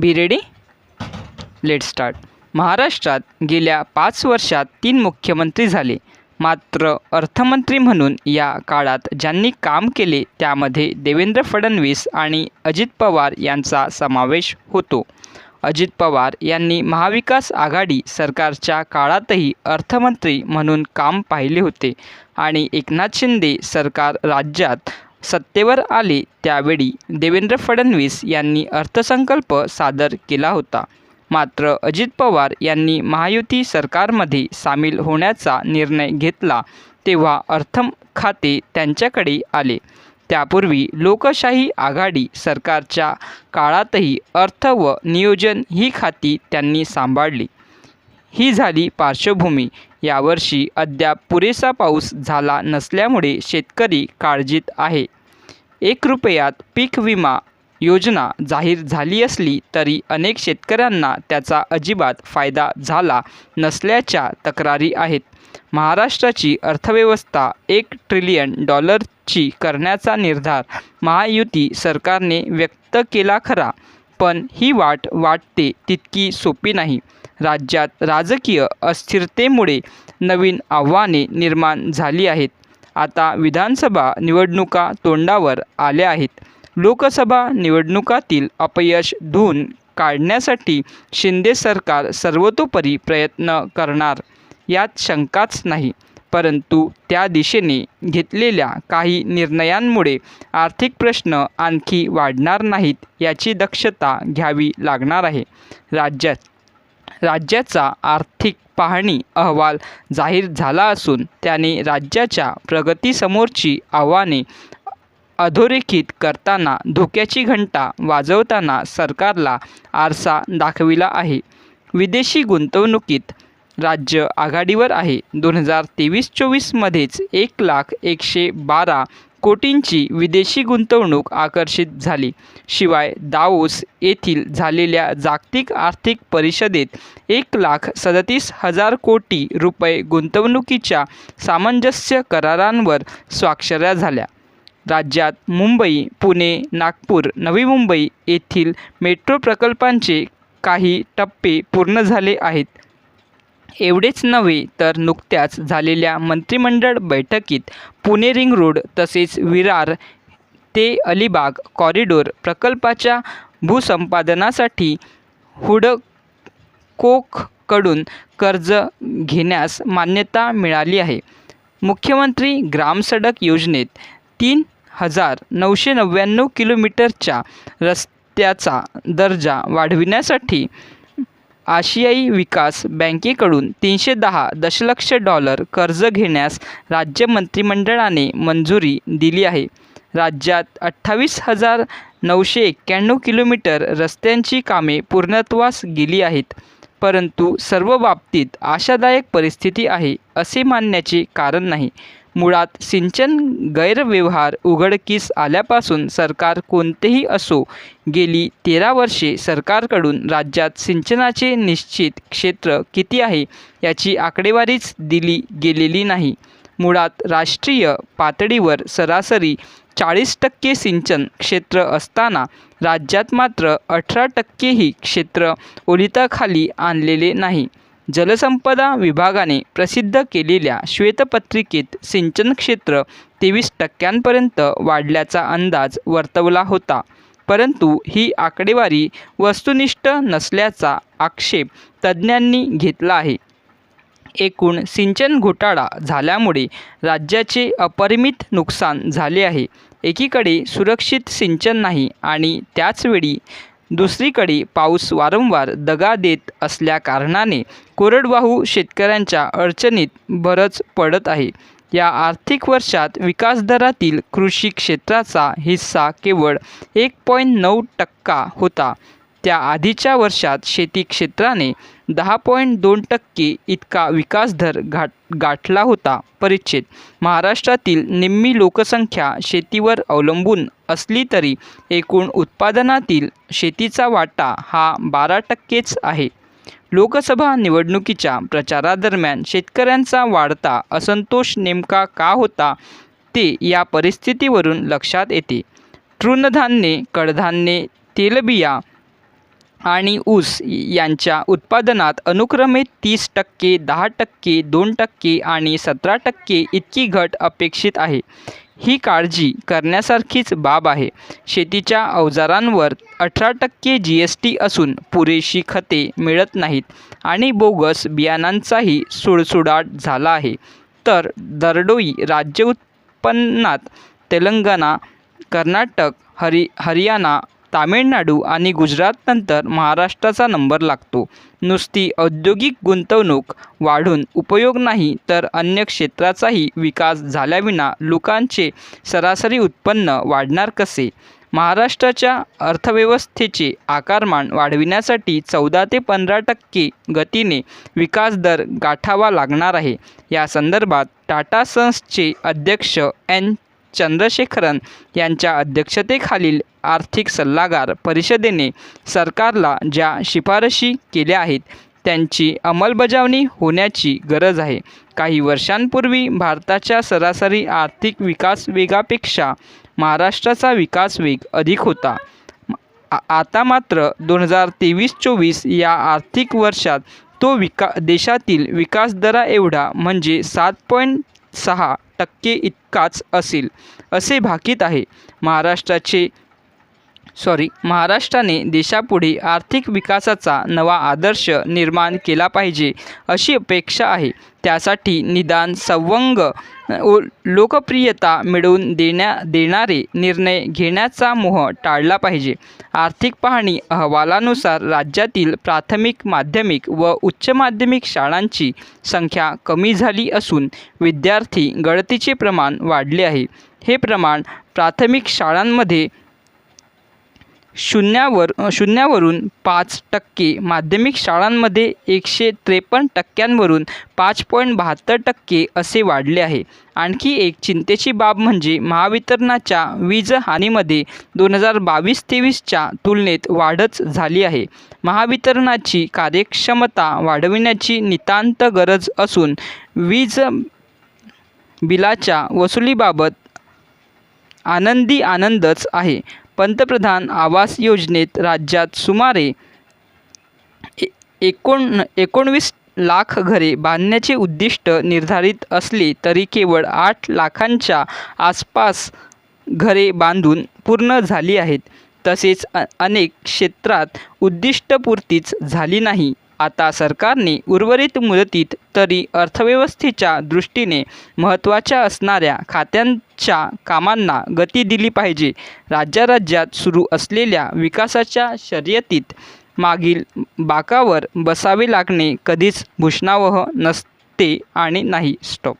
Be ready let start महाराष्ट्रात गेल्या पाच वर्षात तीन मुख्यमंत्री झाले. मात्र अर्थमंत्री म्हणून या काळात ज्यांनी काम केले त्यामध्ये देवेंद्र फडणवीस आणि अजित पवार यांचा समावेश होतो. अजित पवार यांनी महाविकास आघाडी सरकारच्या काळातही अर्थमंत्री म्हणून काम पाहिले होते आणि एकनाथ शिंदे सरकार राज्यात सत्तेवर आले त्यावेळी देवेंद्र फडणवीस यांनी अर्थसंकल्प सादर केला होता. मात्र अजित पवार यांनी महायुती सरकारमध्ये सामील होण्याचा निर्णय घेतला तेव्हा अर्थ खाते त्यांच्याकडे आले. त्यापूर्वी लोकशाही आघाडी सरकारच्या काळातही अर्थ व नियोजन ही खाती त्यांनी सांभाळली. ही झाली पार्श्वभूमी. यावर्षी अद्याप पुरेसा पाऊस झाला नसल्यामुळे शेतकरी काळजीत आहे. एक रुपयात पीक विमा योजना जाहीर झाली असली तरी अनेक शेतकऱ्यांना त्याचा अजिबात फायदा झाला नसल्याच्या तक्रारी आहेत. महाराष्ट्राची अर्थव्यवस्था एक ट्रिलियन डॉलरची करण्याचा निर्धार महायुती सरकारने व्यक्त केला खरा पण ही वाट वाटते तितकी सोपी नाही. राज्यात राजकीय अस्थिरतेमुळे नवीन आव्हाने निर्माण झाली आहेत. आता विधानसभा निवडणुका तोंडावर आल्या आहेत. लोकसभा निवडणुकातील अपयश धुवून काढण्यासाठी शिंदे सरकार सर्वतोपरी प्रयत्न करणार यात शंकाच नाही. परंतु त्या दिशेने घेतलेल्या काही निर्णयांमुळे आर्थिक प्रश्न आणखी वाढणार नाहीत याची दक्षता घ्यावी लागणार आहे. राज्यात राज्याचा आर्थिक पाहणी अहवाल जाहीर झाला असून त्याने राज्याच्या प्रगतीसमोरची आव्हाने अधोरेखित करताना धोक्याची घंटा वाजवताना सरकारला आरसा दाखविला आहे. विदेशी गुंतवणुकीत राज्य आघाडीवर आहे. दोन हजार तेवीस चोवीसमध्येच एक लाख एकशे बारा कोटींची विदेशी गुंतवणूक आकर्षित झाली. शिवाय दाओस येथील झालेल्या जागतिक आर्थिक परिषदेत एक लाख सदतीस हजार कोटी रुपये गुंतवणुकीच्या सामंजस्य करारांवर स्वाक्षऱ्या झाल्या. राज्यात मुंबई पुणे नागपूर नवी मुंबई येथील मेट्रो प्रकल्पांचे काही टप्पे पूर्ण झाले आहेत. एवढेच नव्हे तर नुकत्याच झालेल्या मंत्रिमंडळ बैठकीत पुणे रिंग रोड तसेच विरार ते अलिबाग कॉरिडोर प्रकल्पाच्या भूसंपादनासाठी हुडकोकडून कर्ज घेण्यास मान्यता मिळाली आहे. मुख्यमंत्री ग्रामसडक योजनेत तीन हजार नऊशे नव्याण्णव किलोमीटरच्या रस्त्याचा दर्जा वाढविण्यासाठी आशियाई विकास बँकेकडून तीनशे दहा दशलक्ष डॉलर कर्ज घेण्यास राज्य मंत्रिमंडळाने मंजुरी दिली आहे. राज्यात अठ्ठावीस हजार नऊशे एक्क्याण्णव किलोमीटर रस्त्यांची कामे पूर्णत्वास गेली आहेत. परंतु सर्व बाबतीत आशादायक परिस्थिती आहे असे मानण्याचे कारण नाही. मुळात सिंचन गैरव्यवहार उघडकीस आल्यापासून सरकार कोणतेही असो गेली तेरा वर्षे सरकारकडून राज्यात सिंचनाचे निश्चित क्षेत्र किती आहे याची आकडेवारीच दिली गेलेली नाही. मुळात राष्ट्रीय पातळीवर सरासरी चाळीस टक्के सिंचन क्षेत्र असताना राज्यात मात्र अठरा टक्केही क्षेत्र ओलिताखाली आणलेले नाही. जलसंपदा विभागाने प्रसिद्ध केलेल्या श्वेतपत्रिकेत सिंचन क्षेत्र तेवीस टक्क्यांपर्यंत वाढल्याचा अंदाज वर्तवला होता. परंतु ही आकडेवारी वस्तुनिष्ठ नसल्याचा आक्षेप तज्ज्ञांनी घेतला आहे. एकूण सिंचन घोटाळा झाल्यामुळे राज्याचे अपरिमित नुकसान झाले आहे. एकीकडे सुरक्षित सिंचन नाही आणि त्याचवेळी दुसरीकडे पाऊस वारंवार दगा देत असल्याकारणाने कोरडवाहू शेतकऱ्यांच्या अडचणीत भरच पडत आहे. या आर्थिक वर्षात विकासदरातील कृषी क्षेत्राचा हिस्सा केवळ एक पॉईंट नऊ टक्का होता. त्या आधीच्या वर्षात शेती क्षेत्राने दहा पॉईंट दोन टक्के इतका विकासदर घाट गाठला होता परिच्छेद. महाराष्ट्रातील निम्मी लोकसंख्या शेतीवर अवलंबून असली तरी एकूण उत्पादनातील शेतीचा वाटा हा बारा टक्केच आहे. लोकसभा निवडणुकीच्या प्रचारादरम्यान शेतकऱ्यांचा वाढता असंतोष नेमका का होता ते या परिस्थितीवरून लक्षात येते. तृणधान्ये कडधान्ये तेलबिया आणि ऊस यांच्या उत्पादनात अनुक्रमे तीस टक्के दहा टक्के दोन टक्के आणि सतरा टक्के इतकी घट अपेक्षित आहे. ही काळजी करण्यासारखीच बाब आहे. शेतीच्या अवजारांवर अठरा टक्के जी एस टी असून पुरेशी खते मिळत नाहीत आणि बोगस बियाणांचाही सुडसुडाट झाला आहे. तर दरडोई राज्य उत्पन्नात तेलंगणा कर्नाटक हरि हरियाणा तामिळनाडू आणि गुजरातनंतर महाराष्ट्राचा नंबर लागतो. नुसती औद्योगिक गुंतवणूक वाढून उपयोग नाही तर अन्य क्षेत्राचाही विकास झाल्याविना लोकांचे सरासरी उत्पन्न वाढणार कसे? महाराष्ट्राच्या अर्थव्यवस्थेचे आकारमान वाढविण्यासाठी चौदा ते पंधरा टक्के गतीने विकास दर गाठावा लागणार आहे. या संदर्भात टाटा सन्सचे अध्यक्ष एन. चंद्रशेखरन यांच्या अध्यक्षतेखालील आर्थिक सल्लागार परिषदेने सरकारला ज्या शिफारशी केल्या आहेत त्यांची अंमलबजावणी होण्याची गरज आहे. काही वर्षांपूर्वी भारताच्या सरासरी आर्थिक विकास वेगापेक्षा महाराष्ट्राचा विकास वेग अधिक होता. आता मात्र दोन हजार तेवीस चोवीस या आर्थिक वर्षात तो विका देशातील विकासदरा एवढा म्हणजे सात पॉईंट सहा टक्के इतकाच असेल. असे भाकीत आहे. महाराष्ट्राचे सॉरी महाराष्ट्राने देशापुढे आर्थिक विकासाचा नवा आदर्श निर्माण केला पाहिजे अशी अपेक्षा आहे. त्यासाठी निदान संवंग ओ लोकप्रियता मिळवून देण्या देणारे निर्णय घेण्याचा मोह टाळला पाहिजे. आर्थिक पाहणी अहवालानुसार राज्यातील प्राथमिक माध्यमिक व उच्च माध्यमिक शाळांची संख्या कमी झाली असून विद्यार्थी गळतीचे प्रमाण वाढले आहे. हे प्रमाण प्राथमिक शाळांमध्ये शून्यावर शून्यावरून पाच टक्के. माध्यमिक शाळांमध्ये एकशे त्रेपन्न टक्क्यांवरून पाच पॉईंट बहात्तर टक्के असे वाढले आहे. आणखी एक चिंतेची बाब म्हणजे महावितरणाच्या वीज हानीमध्ये दोन हजार बावीस तेवीसच्या तुलनेत वाढच झाली आहे. महावितरणाची कार्यक्षमता वाढविण्याची नितांत गरज असून वीज बिलाच्या वसुलीबाबत आनंदी आनंदच आहे. पंतप्रधान आवास योजनेत राज्यात सुमारे ए एकोण एकोणवीस लाख घरे बांधण्याचे उद्दिष्ट निर्धारित असले तरी केवळ आठ लाखांच्या आसपास घरे बांधून पूर्ण झाली आहेत. तसेच अनेक क्षेत्रात उद्दिष्टपूर्तीच झाली नाही. आता सरकारने उर्वरित मुदतीत तरी अर्थव्यवस्थेच्या दृष्टीने महत्त्वाच्या असणाऱ्या खात्यांच्या कामांना गती दिली पाहिजे. राज्याराज्यात सुरू असलेल्या विकासाच्या शर्यतीत मागील बाकावर बसावे लागणे कधीच भूषणावह नसते आणि नाही. स्टॉप.